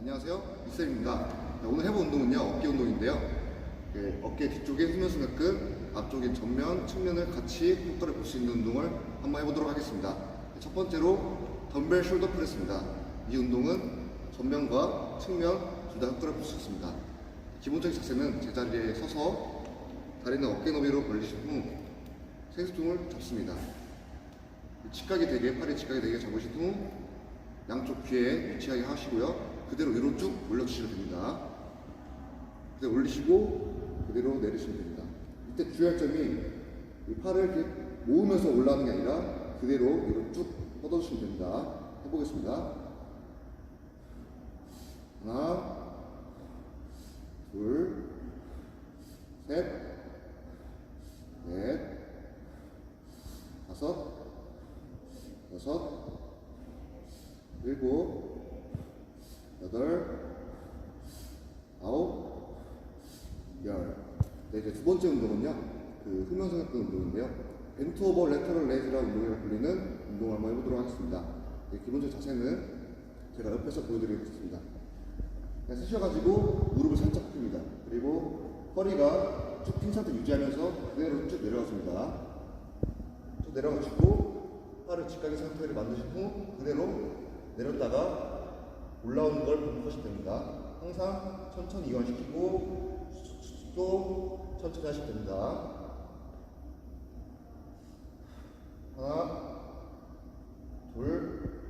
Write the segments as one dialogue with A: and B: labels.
A: 안녕하세요. 이쌤입니다. 네, 오늘 해볼 운동은요 어깨 운동인데요. 그 어깨 뒤쪽에 후면 승각근 앞쪽에 전면 측면을 같이 효과를 볼 수 있는 운동을 한번 해보도록 하겠습니다. 네, 첫 번째로 덤벨 숄더 프레스입니다. 이 운동은 전면과 측면 둘 다 효과를 볼 수 있습니다. 기본적인 자세는 제자리에 서서 다리는 어깨 너비로 벌리신 후 생수통을 잡습니다. 그 직각이 되게 팔이 직각이 되게 잡으신 후 양쪽 귀에 위치하게 하시고요. 그대로 위로 쭉 올려주시면 됩니다. 그대로 올리시고 그대로 내리시면 됩니다. 이때 주의할 점이 이 팔을 이렇게 모으면서 올라가는 게 아니라 그대로 위로 쭉 뻗어주시면 됩니다. 해보겠습니다. 하나, 둘, 셋, 넷, 다섯, 여섯, 일곱, 여덟, 아홉, 열. 네, 이제 두 번째 운동은요, 그 후면성했던 운동인데요. 벤트 오버 레터럴 레이즈라는 운동이라고 불리는 운동을 한번 해보도록 하겠습니다. 네, 기본적 자세는 제가 옆에서 보여드리겠습니다. 그냥 쓰셔가지고 무릎을 살짝 펴니다. 그리고 허리가 쭉 핀 상태 유지하면서 그대로 쭉 내려가줍니다. 쭉 내려가시고 팔을 직각의 상태를 만드신 후 그대로 내렸다가 올라오는 걸 반복하시면 됩니다. 항상 천천히 이완시키고 또 천천히 하시면 됩니다. 하나, 둘,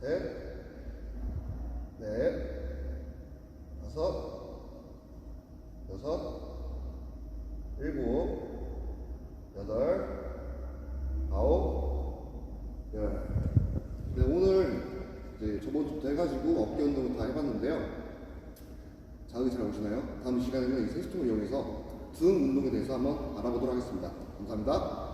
A: 셋, 넷, 다섯, 여섯, 일곱, 여덟, 아홉, 열. 네, 오늘 이제 저번 주부터 해가지고 어깨 운동을 다 해봤는데요. 자극이 잘 오시나요? 다음 시간에는 이 세스통을 이용해서 등 운동에 대해서 한번 알아보도록 하겠습니다. 감사합니다.